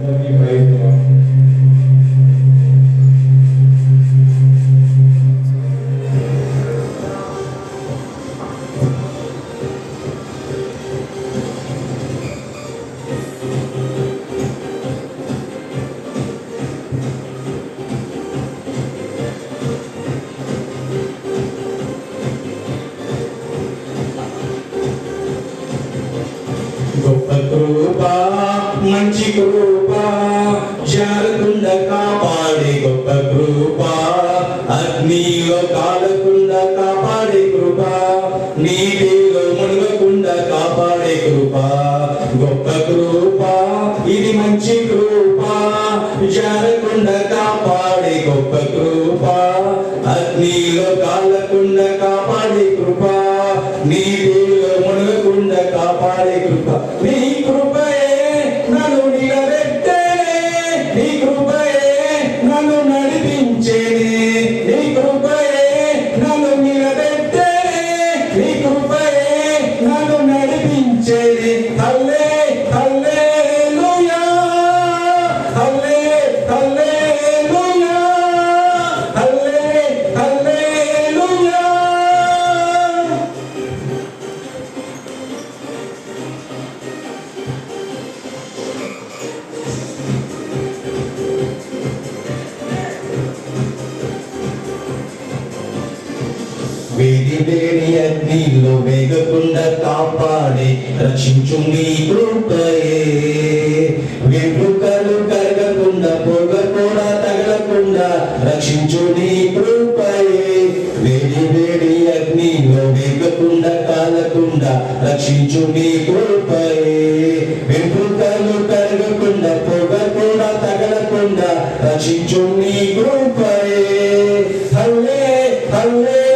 Maybe, maybe. మంచి కృప జారకుండా కాపాడే గొప్ప కృప అగ్నిలో కాలకుండా కాపాడే కృప నీటి వేడి వేడి అగ్నిలో వేగకుండా కాపాడే రక్షించు నీ కృపయే. వెంట్రుకలు కరగకుండా పొగ కూడా తగలకుండా రక్షించు నీ కృపయే. వేడి వేడి అగ్నిలో వేగకుండా కాలకుండా రక్షించు నీ కృపయే. వెంట్రుకలు కరగకుండా పొగ కూడా తగలకుండా రక్షించు నీ కృపయే. హల్లే హల్లే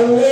আল্লাহ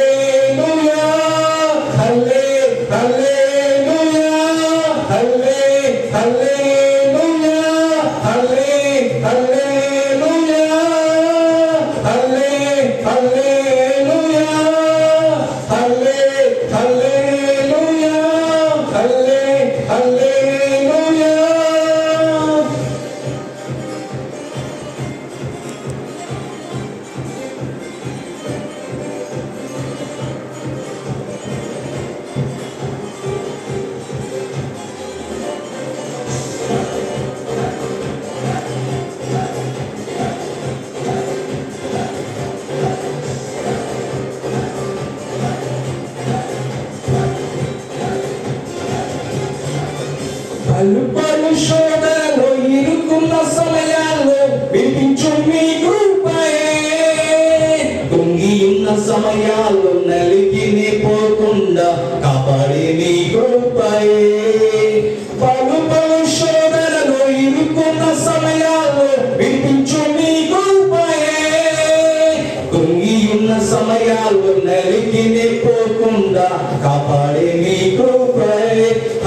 పలు పలు శోధనలో ఇరుకున్న సమయాల్లో వినిపించు మీ కృపయే. కుంగి ఉన్న సమయాల్లో నలిగిని పోకుండా కాపాడే మీ కృపయే. పలు పలు శోధనలో ఇరుకున్న సమయాల్లో వినిపించు మీ కృపయే. కుంగి ఉన్న సమయాల్లో నలిగిని పోకుండా కాపాడే మీ కృపయే.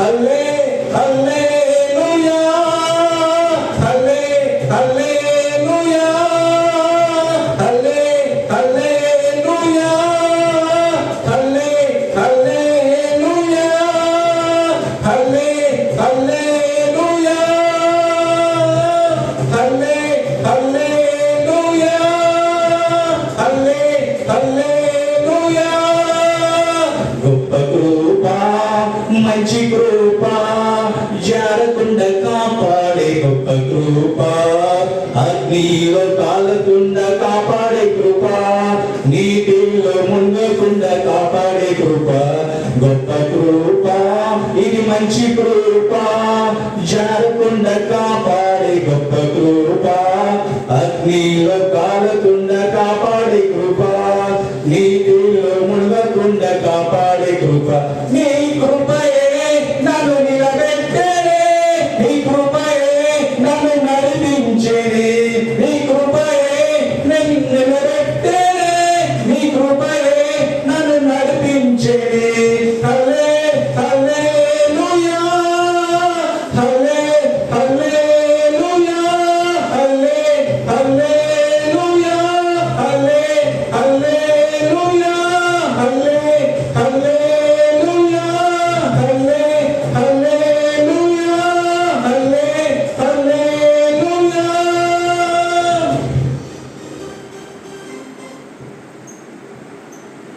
గొప్ప కృప మంచి కృప జారకుండా కాపాడే గొప్ప కృప అగ్నిలో కాలకుండా కాపాడే కృప నీటిలో మునగకుండా కాపాడే కృప గొప్ప కృప ఇది మంచి కృప జారకుండా కాపాడే గొప్ప కృప అగ్నిలో కాలకుండా కాపాడే